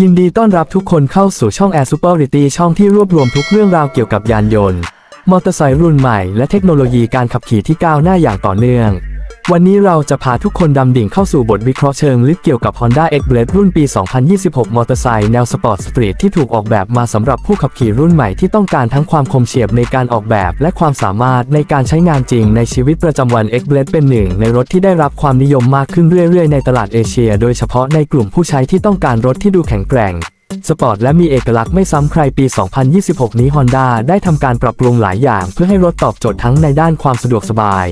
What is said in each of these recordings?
ยินดีต้อนรับทุกคนเข้าสู่ช่อง Air Superiority ช่องที่รวบรวมทุกเรื่องราวเกี่ยวกับยานยนต์ มอเตอร์ไซค์รุ่นใหม่และเทคโนโลยีการขับขี่ที่ก้าวหน้าอย่างต่อเนื่อง วันนี้เราจะพาทุกคนดำดิ่งเข้าสู่บทวิเคราะห์เชิงลึกเกี่ยวกับ Honda x b l a d e รุ่นปี 2026 มอเตอร์ไซค์แนวสปอร์ตสตรีทที่ถูกออกแบบมาสำหรับผู้ขับขี่รุ่นใหม่ที่ต้องการทั้งความคมเฉียบในการออกแบบ และความสามารถในการใช้งานจริงในชีวิตประจำวัน x b l a d e เป็นหนึ่งในรถที่ได้รับความนิยมมากขึ้นเรื่อยๆ ในตลาดเอเชีย โดยเฉพาะในกลุ่มผู้ใช้ที่ต้องการรถที่ดูแข็งแกร่ง สปอร์ตและมีเอกลักษณ์ไม่ซ้ำใครปี 2026 นี้ Honda ได้ทำการปรับปรุงหลายอย่าง เพื่อให้รถตอบโจทย์ทั้งในด้านความสะดวกสบาย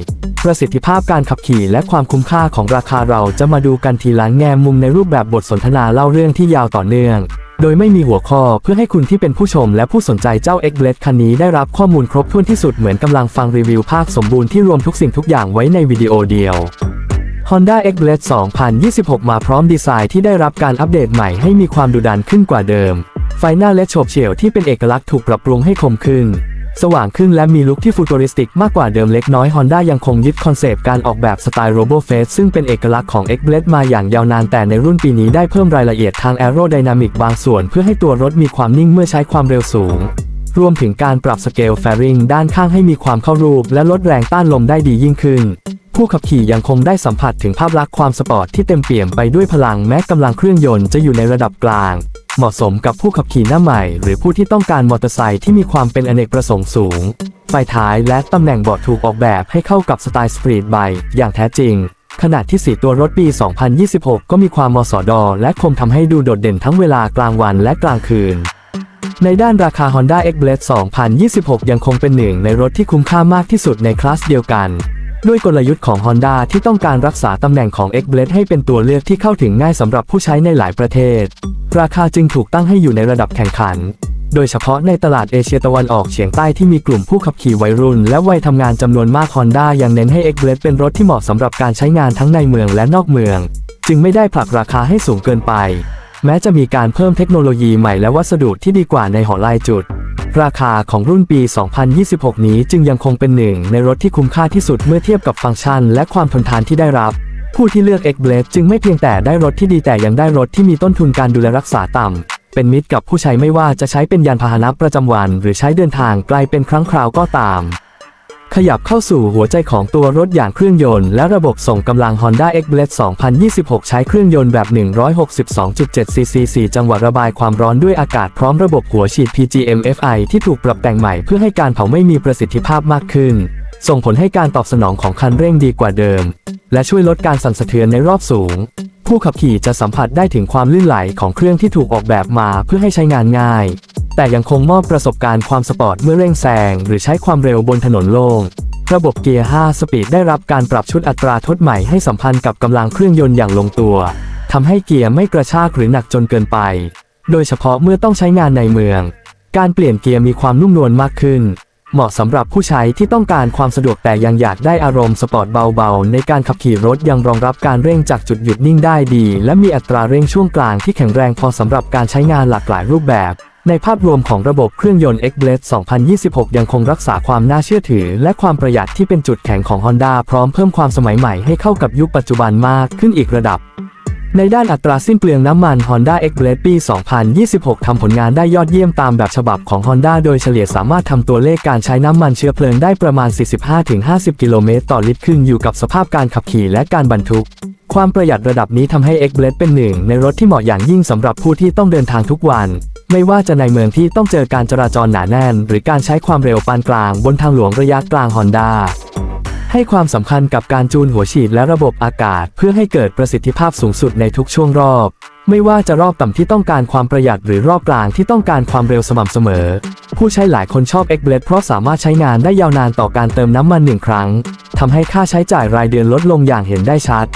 ประสิทธิภาพการขับขี่และความคุ้มค่าของราคาเราจะมาดูกันทีละแง่มุมในรูปแบบบทสนทนาเล่าเรื่องที่ยาวต่อเนื่อง โดยไม่มีหัวข้อเพื่อให้คุณที่เป็นผู้ชมและผู้สนใจเจ้า x b l a d e คันนี้ได้รับข้อมูลครบถ้วนที่สุดเหมือนกำลังฟังรีวิวภาคสมบูรณ์ที่รวมทุกสิ่งทุกอย่างไว้ในวิดีโอเดียว Honda x b l a d e 2026 มาพร้อมดีไซน์ที่ได้รับการอัปเดตใหม่ให้มีความดุดันขึ้นกว่าเดิม ไฟหน้าและโฉบเฉี่ยวที่เป็นเอกลักษณ์ถูกปรับปรุงให้คมขึ้น สว่างขึ้นและมีลุคที่ฟูตูริสติกมากกว่าเดิมเล็กน้อย Honda ยังคงยึดคอนเซปต์การออกแบบสไตล์โรโบเฟสซึ่งเป็นเอกลักษณ์ของ x b l a d e มาอย่างยาวนานแต่ในรุ่นปีนี้ได้เพิ่มรายละเอียดทางแอโรไดนามิกบางส่วน เพื่อให้ตัวรถมีความนิ่งเมื่อใช้ความเร็วสูง รวมถึงการปรับสเกลแฟริงด้านข้างให้มีความเข้ารูป และลดแรงต้านลมได้ดียิ่งขึ้น ผู้ขับขี่ยังคงได้สัมผัสถึงภาพลักษณ์ความสปอร์ตที่เต็มเปี่ยมไปด้วยพลังแม้กำลังเครื่องยนต์จะอยู่ในระดับกลาง เหมาะสมกับผู้ขับขี่หน้าใหม่ หรือผู้ที่ต้องการมอเตอร์ไซค์ที่มีความเป็นอเนกประสงค์สูง ไฟท้ายและตำแหน่งเบาะถูกออกแบบให้เข้ากับสไตล์สปรีดไบอย่างแท้จริงขณะที่สีตัวรถปี 2026 ก็มีความมสอดและคมทำให้ดูโดดเด่นทั้งเวลากลางวันและกลางคืน ในด้านราคา Honda x b l a d e 2026 ยังคงเป็นหนึ่งในรถที่คุ้มค่ามากที่สุดในคลาสเดียวกัน ด้วยกลยุทธ์ของ Honda ที่ต้องการรักษาตำแหน่งของ x b l a d e ให้เป็นตัวเลือกที่เข้าถึงง่ายสำหรับผู้ใช้ในหลายประเทศ ราคาจึงถูกตั้งให้อยู่ในระดับแข่งขัน โดยเฉพาะในตลาดเอเชียตะวันออกเฉียงใต้ที่มีกลุ่มผู้ขับขี่วัยรุ่น และวัยทำงานจำนวนมาก Honda ยังเน้นให้ x b l a d e เป็นรถที่เหมาะสำหรับการใช้งานทั้งในเมืองและนอกเมือง จึงไม่ได้ผลักราคาให้สูงเกินไป แม้จะมีการเพิ่มเทคโนโลยีใหม่และวัสดุที่ดีกว่าในหอลายจุด ราคาของรุ่นปี 2026 นี้จึงยังคงเป็นหนึ่งในรถที่คุ้มค่าที่สุดเมื่อเทียบกับฟังก์ชัน และความทนทานที่ได้รับ ผู้ที่เลือก x b l a d e จึงไม่เพียงแต่ได้รถที่ดีแต่ยังได้รถที่มีต้นทุนการดูแลรักษาต่ำ เป็นมิตรกับผู้ใช้ไม่ว่าจะใช้เป็นยานพาหนะประจำวัน หรือใช้เดินทางไกลเป็นครั้งคราวก็ตาม ขยับเข้าสู่หัวใจของตัวรถอย่างเครื่องยนต์และระบบส่งกำลัง Honda x b l a d e 2026 ใช้เครื่องยนต์แบบ 162.7 cc 4 จังหวะระบายความร้อนด้วยอากาศพร้อมระบบหัวฉีด PGM-FI ที่ถูกปรับแต่งใหม่เพื่อให้การเผาไม่มีประสิทธิภาพมากขึ้น ส่งผลให้การตอบสนองของคันเร่งดีกว่าเดิม และช่วยลดการสั่นสะเทือนในรอบสูง ผู้ขับขี่จะสัมผัสได้ถึงความลื่นไหลของเครื่องที่ถูกออกแบบมาเพื่อให้ใช้งานง่าย แต่ยังคงมอบประสบการณ์ความสปอร์ตเมื่อเร่งแซงหรือใช้ความเร็วบนถนนโล่ง ระบบเกียร์ 5 สปีดได้รับการปรับชุดอัตราทดใหม่ให้สัมพันธ์กับกำลังเครื่องยนต์อย่างลงตัวทำให้เกียร์ไม่กระชากหรือหนักจนเกินไป โดยเฉพาะเมื่อต้องใช้งานในเมือง การเปลี่ยนเกียร์มีความนุ่มนวลมากขึ้น เหมาะสำหรับผู้ใช้ที่ต้องการความสะดวกแต่ยังอยากได้อารมณ์สปอร์ตเบาๆ ในการขับขี่รถยังรองรับการเร่งจากจุดหยุดนิ่งได้ดี และมีอัตราเร่งช่วงกลางที่แข็งแรงพอสำหรับการใช้งานหลากหลายรูปแบบ ในภาพรวมของระบบเครื่องยนต์ x b l a d e 2026 ยังคงรักษาความน่าเชื่อถือ และความประหยัดที่เป็นจุดแข็งของ Honda พร้อมเพิ่มความสมัยใหม่ให้เข้ากับยุคปัจจุบันมากขึ้นอีกระดับ ในด้านอัตราสิ้นเปลืองน้ำมัน Honda x b l a d e ปี 2026 ทำผลงานได้ยอดเยี่ยมตามแบบฉบับของ Honda โดยเฉลี่ยสามารถทำตัวเลขการใช้น้ำมันเชื้อเพลิงได้ประมาณ 45-50 กิโลเมตรต่อลิตรขึ้นอยู่กับสภาพการขับขี่และการบรรทุกความประหยัดระดับนี้ทำให้ x b l a d e เป็นหนึ่งในรถที่เหมาะอย่างยิ่งสำหรับผู้ที่ต้องเดินทางทุกวัน ไม่ว่าจะในเมืองที่ต้องเจอการจราจรหนาแน่น หรือการใช้ความเร็วปานกลางบนทางหลวงระยะกลางฮอนด้าให้ความสำคัญกับการจูนหัวฉีดและระบบอากาศ เพื่อให้เกิดประสิทธิภาพสูงสุดในทุกช่วงรอบ ไม่ว่าจะรอบต่ำที่ต้องการความประหยัดหรือรอบกลางที่ต้องการความเร็วสม่ำเสมอ ผู้ใช้หลายคนชอบ x b l a d e เพราะสามารถใช้งานได้ยาวนานต่อการเติมน้ำมันหนึ่งครั้งทำให้ค่าใช้จ่ายรายเดือนลดลงอย่างเห็นได้ชัด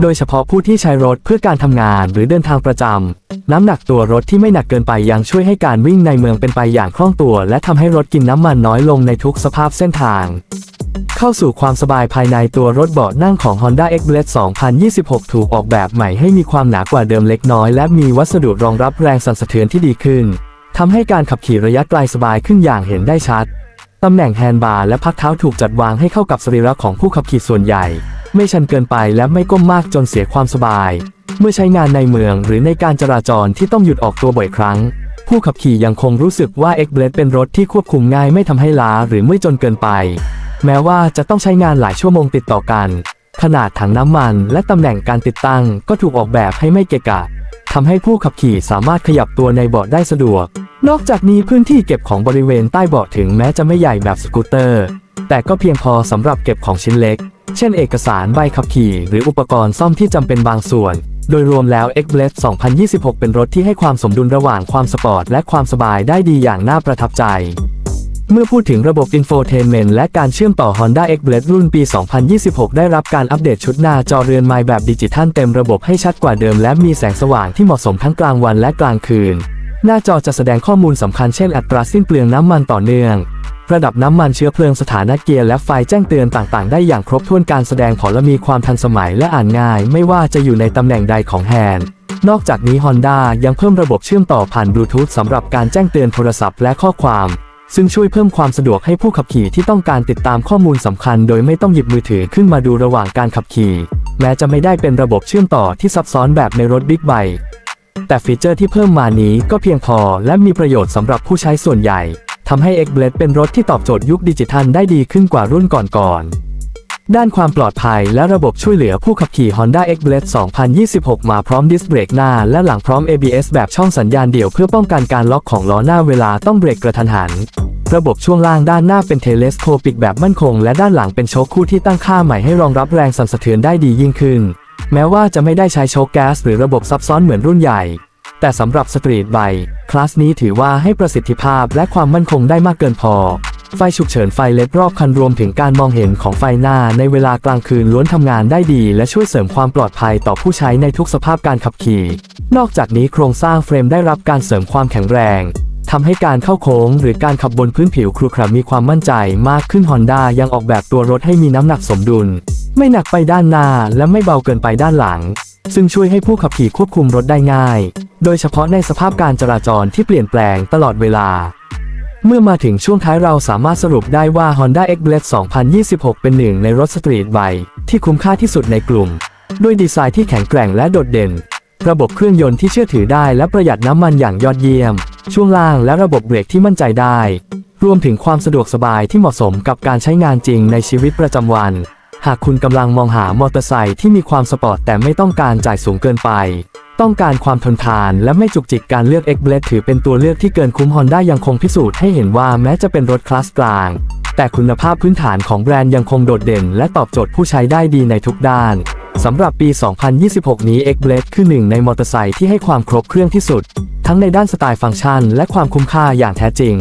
โดยเฉพาะผู้ที่ใช้รถเพื่อการทำงานหรือเดินทางประจำน้ำหนักตัวรถที่ไม่หนักเกินไปยังช่วยให้การวิ่งในเมืองเป็นไปอย่างคล่องตัว และทำให้รถกินน้ำมันน้อยลงในทุกสภาพเส้นทาง เข้าสู่ความสบายภายในตัวรถเบาะนั่งของ Honda x b l a d e 2026 ถูกออกแบบใหม่ให้มีความหนากว่าเดิมเล็กน้อย และมีวัสดุรองรับแรงสั่นสะเทือนที่ดีขึ้น ทำให้การขับขี่ระยะไกลสบายขึ้นอย่างเห็นได้ชัด ตำแหน่งแฮนด์บาร์และพักเท้าถูกจัดวางให้เข้ากับสรีระของผู้ขับขี่ส่วนใหญ่ ไม่ชันเกินไปและไม่ก้มมากจนเสียความสบาย เมื่อใช้งานในเมืองหรือในการจราจรที่ต้องหยุดออกตัวบ่อยครั้ง ผู้ขับขี่ยังคงรู้สึกว่า x b l a d e เป็นรถที่ควบคุมง่ายไม่ทำให้ล้าหรือเมื่อยจนเกินไป แม้ว่าจะต้องใช้งานหลายชั่วโมงติดต่อกัน ขนาดถังน้ำมัน และตำแหน่งการติดตั้งก็ถูกออกแบบให้ไม่เกะกะทำให้ผู้ขับขี่สามารถขยับตัวในเบาะได้สะดวก นอกจากนี้พื้นที่เก็บของบริเวณใต้เบาะถึงแม้จะไม่ใหญ่แบบสกูตเตอร์ แต่ก็เพียงพอสำหรับเก็บของชิ้นเล็ก เช่นเอกสารใบขับขี่ หรืออุปกรณ์ซ่อมที่จำเป็นบางส่วน โดยรวมแล้ว x b l a d e 2026 เป็นรถที่ให้ความสมดุลระหว่างความสปอร์ตและความสบายได้ดีอย่างน่าประทับใจ เมื่อพูดถึงระบบ Infotainment และการเชื่อมต่อ Honda x b l a d e รุ่นปี 2026 ได้รับการอัปเดตชุดหน้าจอเรือนไม้แบบดิจิทัลเต็มระบบให้ชัดกว่าเดิม และมีแสงสว่างที่เหมาะสมทั้งกลางวันและกลางคืน หน้าจอจะแสดงข้อมูลสำคัญเช่นอัตราสิ้นเปลืองน้ำมันต่อเนื่อง ระดับน้ำมันเชื้อเพลิงสถานะเกียร์และไฟแจ้งเตือนต่างๆ ได้อย่างครบถ้วนการแสดงผลและมีความทันสมัยและอ่านง่าย ไม่ว่าจะอยู่ในตำแหน่งใดของแฮนด์นอกจากนี้ Honda ยังเพิ่มระบบเชื่อมต่อผ่านบลูทูธสำหรับการแจ้งเตือนโทรศัพท์และข้อความ ซึ่งช่วยเพิ่มความสะดวกให้ผู้ขับขี่ที่ต้องการติดตามข้อมูลสำคัญ โดยไม่ต้องหยิบมือถือขึ้นมาดูระหว่างการขับขี่ แม้จะไม่ได้เป็นระบบเชื่อมต่อที่ซับซ้อนแบบในรถบิ๊กไบค์ แต่ฟีเจอร์ที่เพิ่มมานี้ก็เพียงพอและมีประโยชน์สำหรับผู้ใช้ส่วนใหญ่ทำให้ x b l a d e เป็นรถที่ตอบโจทย์ยุคดิจิทัลได้ดีขึ้นกว่ารุ่นก่อนๆ ด้านความปลอดภัยและระบบช่วยเหลือผู้ขับขี่ Honda x b l a d e 2026 มาพร้อมดิสเบรกหน้าและหลังพร้อม ABS แบบช่องสัญญาณเดี่ยวเพื่อป้องกันการล็อกของล้อหน้าเวลาต้องเบรกกระทันหัน ระบบช่วงล่างด้านหน้าเป็นเทเลสโคปิกแบบมั่นคง และด้านหลังเป็นโชคคู่ที่ตั้งค่าใหม่ให้รองรับแรงสั่นสะเทือนได้ดียิ่งขึ้น แม้ว่าจะไม่ได้ใช้โชคแก๊สหรือระบบซับซ้อนเหมือนรุ่นใหญ่ แต่สำหรับสตรีทไบคลาสนี้ถือว่าให้ประสิทธิภาพและความมั่นคงได้มากเกินพอ ไฟฉุกเฉินไฟเลดรอบคันรวมถึงการมองเห็นของไฟหน้าในเวลากลางคืนล้วนทำงานได้ดี และช่วยเสริมความปลอดภัยต่อผู้ใช้ในทุกสภาพการขับขี่ นอกจากนี้โครงสร้างเฟรมได้รับการเสริมความแข็งแรงทำให้การเข้าโค้งหรือการขับบนพื้นผิวครุขระมีความมั่นใจมากขึ้น Honda ยังออกแบบตัวรถให้มีน้ำหนักสมดุล ไม่หนักไปด้านหน้าและไม่เบาเกินไปด้านหลัง ซึ่งช่วยให้ผู้ขับขี่ควบคุมรถได้ง่าย โดยเฉพาะในสภาพการจราจรที่เปลี่ยนแปลงตลอดเวลา เมื่อมาถึงช่วงท้ายเราสามารถสรุปได้ว่า Honda x b l a d e 2026 เป็นหนึ่งในรถสตรีทไบที่คุ้มค่าที่สุดในกลุ่ม ด้วยดีไซน์ที่แข็งแกร่งและโดดเด่น ระบบเครื่องยนต์ที่เชื่อถือได้และประหยัดน้ำมันอย่างยอดเยี่ยม ช่วงล่างและระบบเบรกที่มั่นใจได้ รวมถึงความสะดวกสบายที่เหมาะสมกับการใช้งานจริงในชีวิตประจำวัน หากคุณกำลังมองหามอเตอร์ไซค์ที่มีความสปอร์ตแต่ไม่ต้องการจ่ายสูงเกินไป ต้องการความทนทานและไม่จุกจิกการเลือก x b l a d e ถือเป็นตัวเลือกที่เกินคุ้ม Honda ยังคงพิสูจน์ให้เห็นว่าแม้จะเป็นรถคลาสกลาง แต่คุณภาพพื้นฐานของแบรนด์ยังคงโดดเด่น และตอบโจทย์ผู้ใช้ได้ดีในทุกด้านสำหรับปี 2026 นี้ x b l a d e คือหนึ่งในมอเตอร์ไซค์ที่ให้ความครบเครื่องที่สุด ทั้งในด้านสไตล์ฟังก์ชัน และความคุ้มค่าอย่างแท้จริง